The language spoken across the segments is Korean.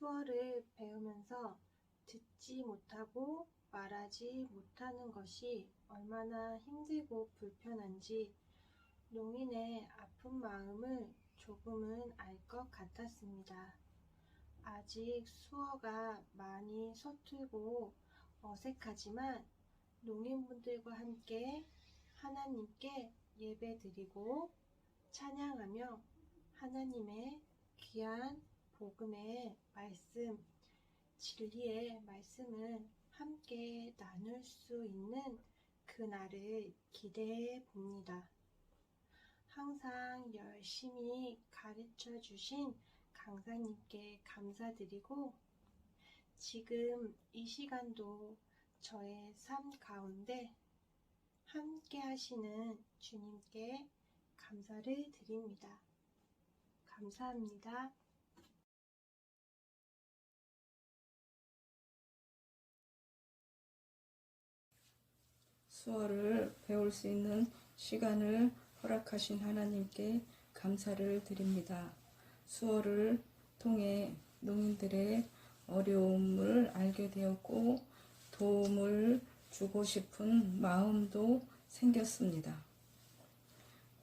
수어를 배우면서 듣지 못하고 말하지 못하는 것이 얼마나 힘들고 불편한지 농인의 아픈 마음을 조금은 알 것 같았습니다. 아직 수어가 많이 서툴고 어색하지만 농인분들과 함께 하나님께 예배 드리고 찬양하며 하나님의 귀한 복음의 말씀, 진리의 말씀을 함께 나눌 수 있는 그날을 기대해 봅니다. 항상 열심히 가르쳐 주신 강사님께 감사드리고 지금 이 시간도 저의 삶 가운데 함께 하시는 주님께 감사를 드립니다. 감사합니다. 수어를 배울 수 있는 시간을 허락하신 하나님께 감사를 드립니다. 수어를 통해 농인들의 어려움을 알게 되었고 도움을 주고 싶은 마음도 생겼습니다.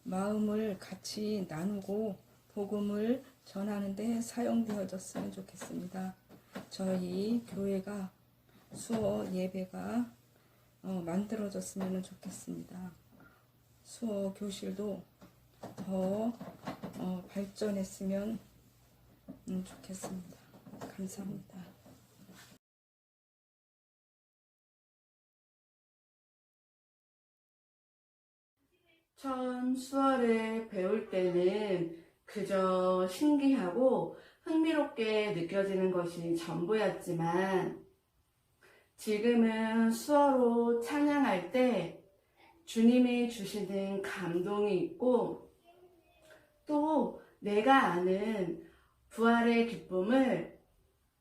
마음을 같이 나누고 복음을 전하는데 사용되어졌으면 좋겠습니다. 저희 교회가 수어 예배가 어, 만들어졌으면 좋겠습니다. 수어 교실도 더 어, 발전했으면 음, 좋겠습니다. 감사합니다. 처음 수어를 배울 때는 그저 신기하고 흥미롭게 느껴지는 것이 전부였지만 지금은 수어로 찬양할 때 주님이 주시는 감동이 있고 또 내가 아는 부활의 기쁨을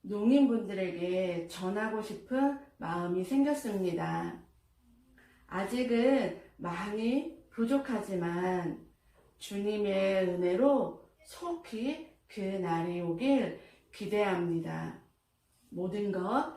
농인분들에게 전하고 싶은 마음이 생겼습니다. 아직은 많이 부족하지만 주님의 은혜로 속히 그 날이 오길 기대합니다. 모든 것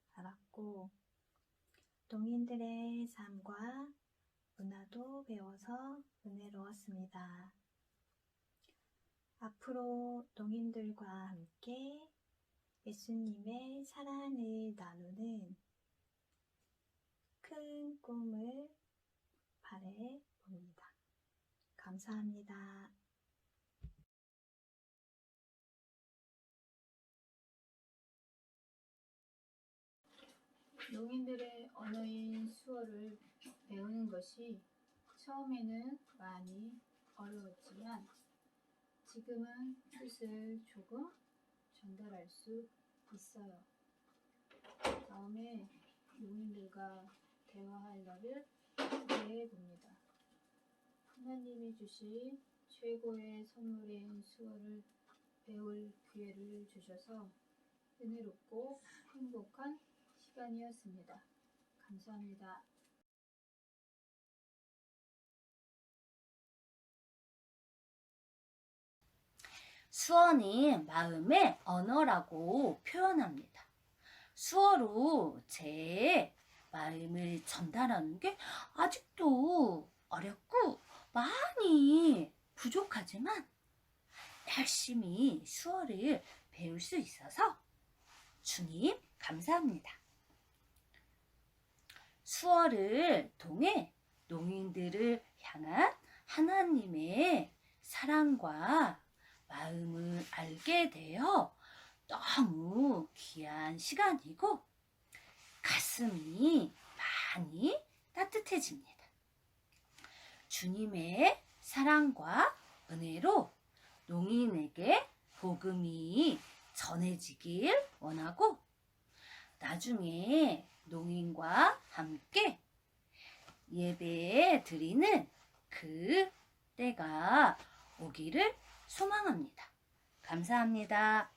알았고 농인들의 삶과 문화도 배워서 은혜로웠습니다. 앞으로 농인들과 함께 예수님의 사랑을 나누는 큰 꿈을 바래 봅니다. 감사합니다. 농인들의 언어인 수어를 배우는 것이 처음에는 많이 어려웠지만 지금은 뜻을 조금 전달할 수 있어요. 다음에 농인들과 대화할 날을 기대해 봅니다. 하나님이 주신 최고의 선물인 수어를 배울 기회를 주셔서 은혜롭고 행복한 시간이었습니다. 감사합니다. 수어는 마음의 언어라고 표현합니다. 수어로 제 마음을 전달하는 게 아직도 어렵고 많이 부족하지만 열심히 수어를 배울 수 있어서 주님 감사합니다. 수어를 통해 농인들을 향한 하나님의 사랑과 마음을 알게 되어 너무 귀한 시간이고 가슴이 많이 따뜻해집니다. 주님의 사랑과 은혜로 농인에게 복음이 전해지길 원하고 나중에 농인과 함께 예배 드리는 그 때가 오기를 소망합니다. 감사합니다.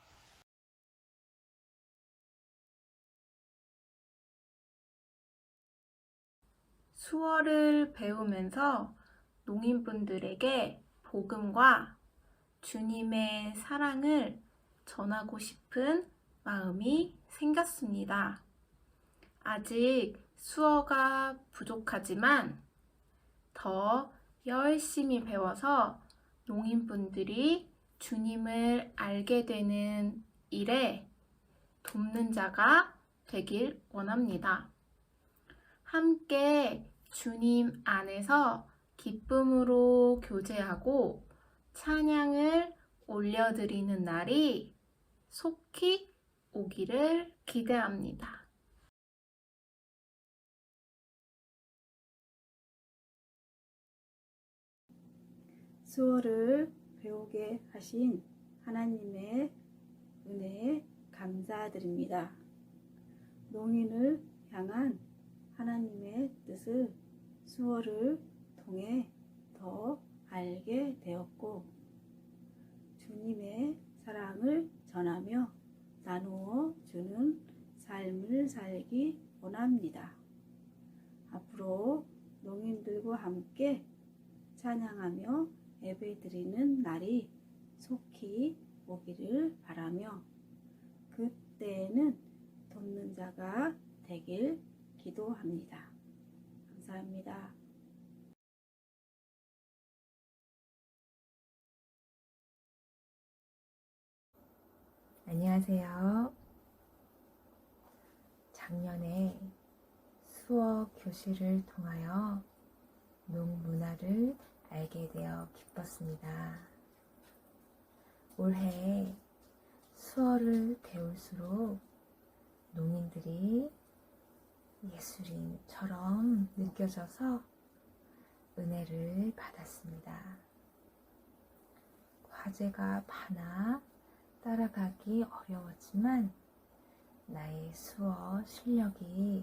수어를 배우면서 농인분들에게 복음과 주님의 사랑을 전하고 싶은 마음이 생겼습니다. 아직 수어가 부족하지만 더 열심히 배워서 농인분들이 주님을 알게 되는 일에 돕는 자가 되길 원합니다. 함께 주님 안에서 기쁨으로 교제하고 찬양을 올려드리는 날이 속히 오기를 기대합니다. 수어를 배우게 하신 하나님의 은혜에 감사드립니다. 농인을 향한 하나님의 뜻을 수어를 통해 더 알게 되었고, 주님의 사랑을 전하며 나누어 주는 삶을 살기 원합니다. 앞으로 농인들과 함께 찬양하며 예배 드리는 날이 속히 오기를 바라며 그때에는 돕는 자가 되길 기도합니다. 감사합니다. 안녕하세요. 작년에 수어 교실을 통하여 농문화를 알게 되어 기뻤습니다. 올해 수어를 배울수록 농인들이 예술인처럼 느껴져서 은혜를 받았습니다. 과제가 많아 따라가기 어려웠지만 나의 수어 실력이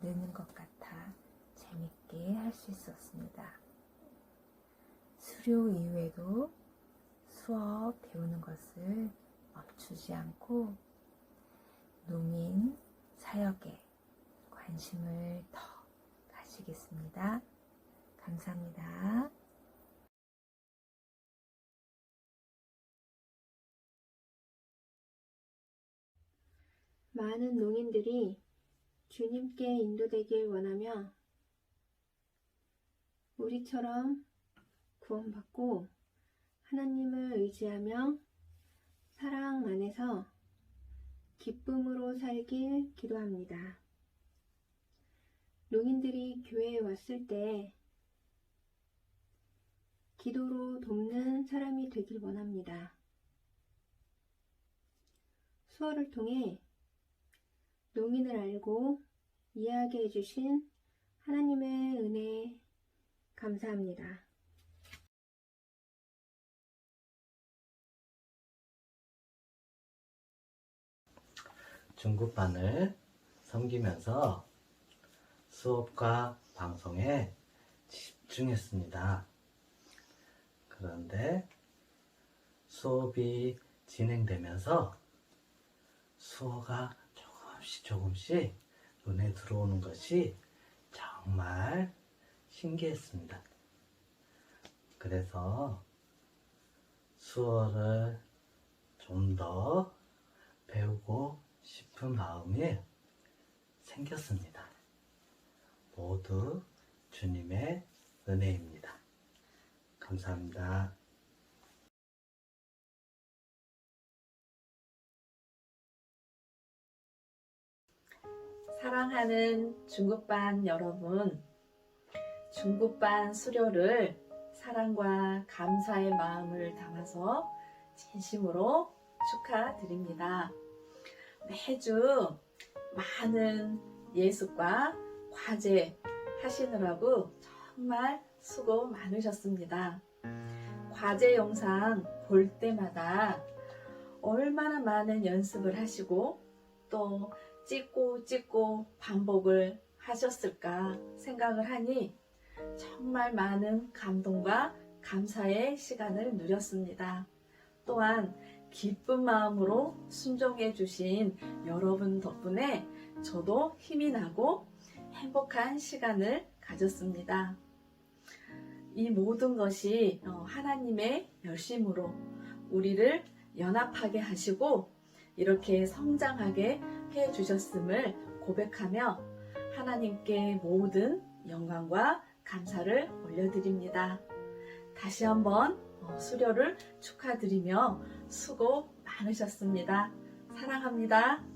느는 것 같아 재밌게 할 수 있었습니다. 수료 이후에도 수어 배우는 것을 멈추지 않고 농인 사역에 관심을 더 가지겠습니다. 감사합니다. 많은 농인들이 주님께 인도되길 원하며 우리처럼 구원받고 하나님을 의지하며 사랑 안에서 기쁨으로 살길 기도합니다. 농인들이 교회에 왔을 때 기도로 돕는 사람이 되길 원합니다. 수어를 통해 농인을 알고 이해하게 해주신 하나님의 은혜 감사합니다. 중급반을 섬기면서 수업과 방송에 집중했습니다. 그런데 수업이 진행되면서 수어가 조금씩 조금씩 눈에 들어오는 것이 정말 신기했습니다. 그래서 수어를 좀 더 배우고 싶은 마음이 생겼습니다. 모두 주님의 은혜입니다. 감사합니다. 사랑하는 중국반 여러분, 중국반 수료를 사랑과 감사의 마음을 담아서 진심으로 축하드립니다. 매주 많은 예습과 과제 하시느라고 정말 수고 많으셨습니다. 과제 영상 볼 때마다 얼마나 많은 연습을 하시고 또 찍고 찍고 반복을 하셨을까 생각을 하니 정말 많은 감동과 감사의 시간을 누렸습니다. 또한 기쁜 마음으로 순종해 주신 여러분 덕분에 저도 힘이 나고 행복한 시간을 가졌습니다. 이 모든 것이 어, 하나님의 열심으로 우리를 연합하게 하시고 이렇게 성장하게 해 주셨음을 고백하며 하나님께 모든 영광과 감사를 올려드립니다. 다시 한번 어, 수료를 축하드리며 수고 많으셨습니다. 사랑합니다.